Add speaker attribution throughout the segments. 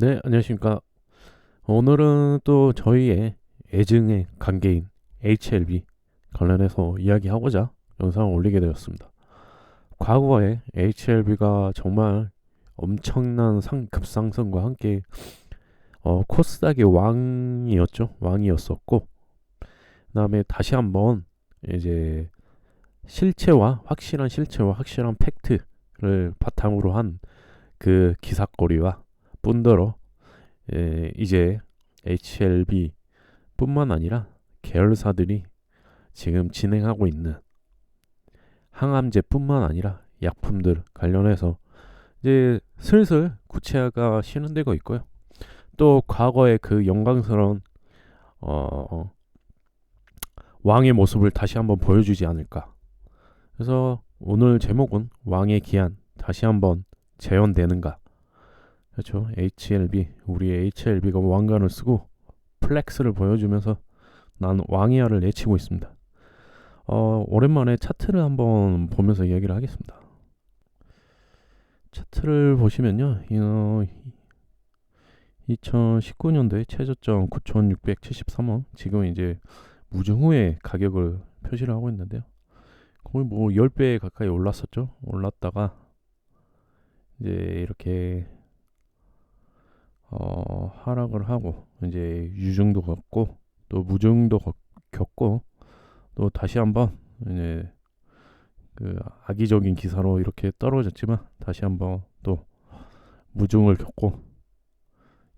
Speaker 1: 네, 안녕하십니까. 오늘은 또 저희의 애증의 관계인 HLB 관련해서 이야기하고자 영상을 올리게 되었습니다. 과거에 HLB가 정말 엄청난 상, 급상승과 함께 어, 코스닥의 왕이었죠. 왕이었었고, 그다음에 다시 한번 이제 실체와 확실한 실체와 확실한 팩트를 바탕으로 한 그 기사거리와 뿐더러 예, 이제 HLB 뿐만 아니라 계열사들이 지금 진행하고 있는 항암제뿐만 아니라 약품들 관련해서 이제 슬슬 구체화가 실현되고 있고요. 또 과거의 그 영광스러운 어, 왕의 모습을 다시 한번 보여주지 않을까. 그래서 오늘 제목은 왕의 기한 다시 한번 재현되는가. 그렇죠. HLB 우리의 HLB가 왕관을 쓰고 플렉스를 보여주면서 난 왕이야를 내치고 있습니다. 어, 오랜만에 차트를 한번 보면서 이야기를 하겠습니다. 차트를 보시면요, 어, 2019년도에 최저점 9,673원, 지금 이제 무중후의 가격을 표시를 하고 있는데요. 거의 뭐 10배 가까이 올랐었죠. 올랐다가 이제 이렇게 어, 하락을 하고 이제 유증도 겪고 또 무증도 겪고 또 다시 한번 이제 그 악의적인 기사로 이렇게 떨어졌지만 다시 한번 또 무증을 겪고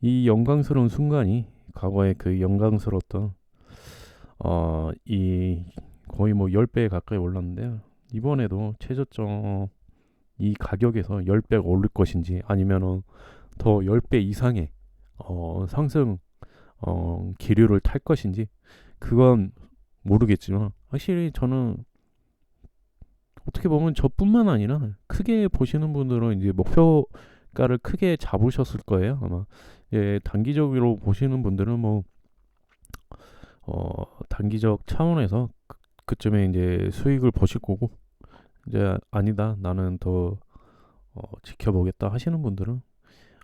Speaker 1: 이 영광스러운 순간이 과거에 그 영광스러웠던 어 이 거의 뭐 10배 가까이 올랐는데요. 이번에도 최저점 이 가격에서 10배가 오를 것인지 아니면은 더 10배 이상의 어, 상승 어, 기류를 탈 것인지 그건 모르겠지만 확실히 저는 어떻게 보면 저뿐만 아니라 크게 보시는 분들은 이제 목표가를 크게 잡으셨을 거예요 아마. 예, 단기적으로 보시는 분들은 뭐 어, 단기적 차원에서 그, 그쯤에 이제 수익을 보실 거고 이제 아니다. 나는 더 어, 지켜보겠다 하시는 분들은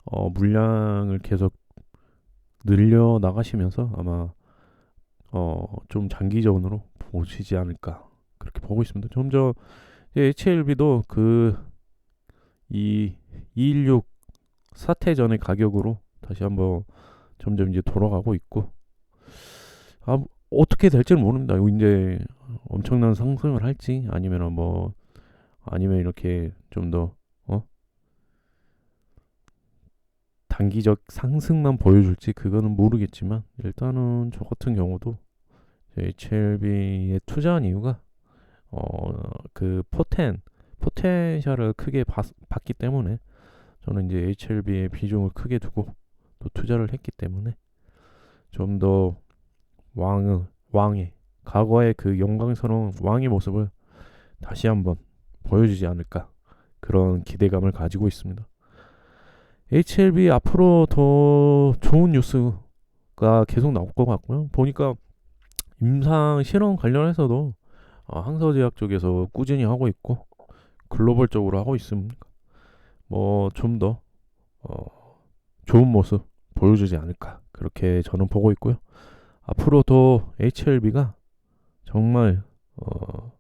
Speaker 1: 어, 물량을 계속 늘려 나가시면서 아마 어, 좀 장기적으로 보시지 않을까 그렇게 보고 있습니다. 점점 HLB도 그이 216 사태 전의 가격으로 다시 한번 점점 이제 돌아가고 있고 아, 어떻게 될지는 모릅니다. 이제 엄청난 상승을 할지 아니면 뭐 아니면 이렇게 좀 더 단기적 상승만 보여줄지 그거는 모르겠지만 일단은 저 같은 경우도 HLB에 투자한 이유가 어그 포텐 포텐셜을 크게 봤, 봤기 때문에 저는 이제 HLB의 비중을 크게 두고 또 투자를 했기 때문에 좀 더 왕의 왕의 과거의 그 영광스러운 왕의 모습을 다시 한번 보여주지 않을까 그런 기대감을 가지고 있습니다. HLB 앞으로 더 좋은 뉴스가 계속 나올 것 같고요. 보니까 임상 실험 관련해서도 어, 항서제약 쪽에서 꾸준히 하고 있고 글로벌적으로 하고 있습니다. 뭐 좀 더 어, 좋은 모습 보여주지 않을까 그렇게 저는 보고 있고요. 앞으로 더 HLB가 정말 어,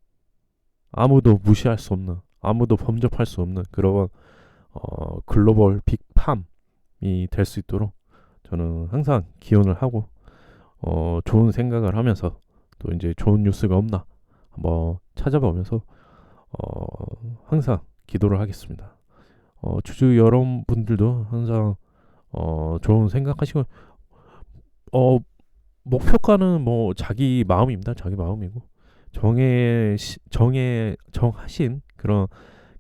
Speaker 1: 아무도 무시할 수 없는 아무도 범접할 수 없는 그런 어, 글로벌 빅팜이 될 수 있도록 저는 항상 기원을 하고 어, 좋은 생각을 하면서 또 이제 좋은 뉴스가 없나 한번 찾아보면서 어, 항상 기도를 하겠습니다. 어, 주주 여러분들도 항상 어, 좋은 생각하시고 어, 목표가는 뭐 자기 마음입니다. 자기 마음이고 정해 정해 정하신 그런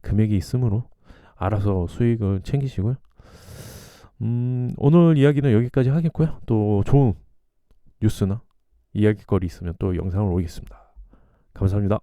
Speaker 1: 금액이 있으므로 알아서 수익을 챙기시고요. 음, 오늘 이야기는 여기까지 하겠고요. 또 좋은 뉴스나 이야기거리 있으면 또 영상을 올리겠습니다. 감사합니다.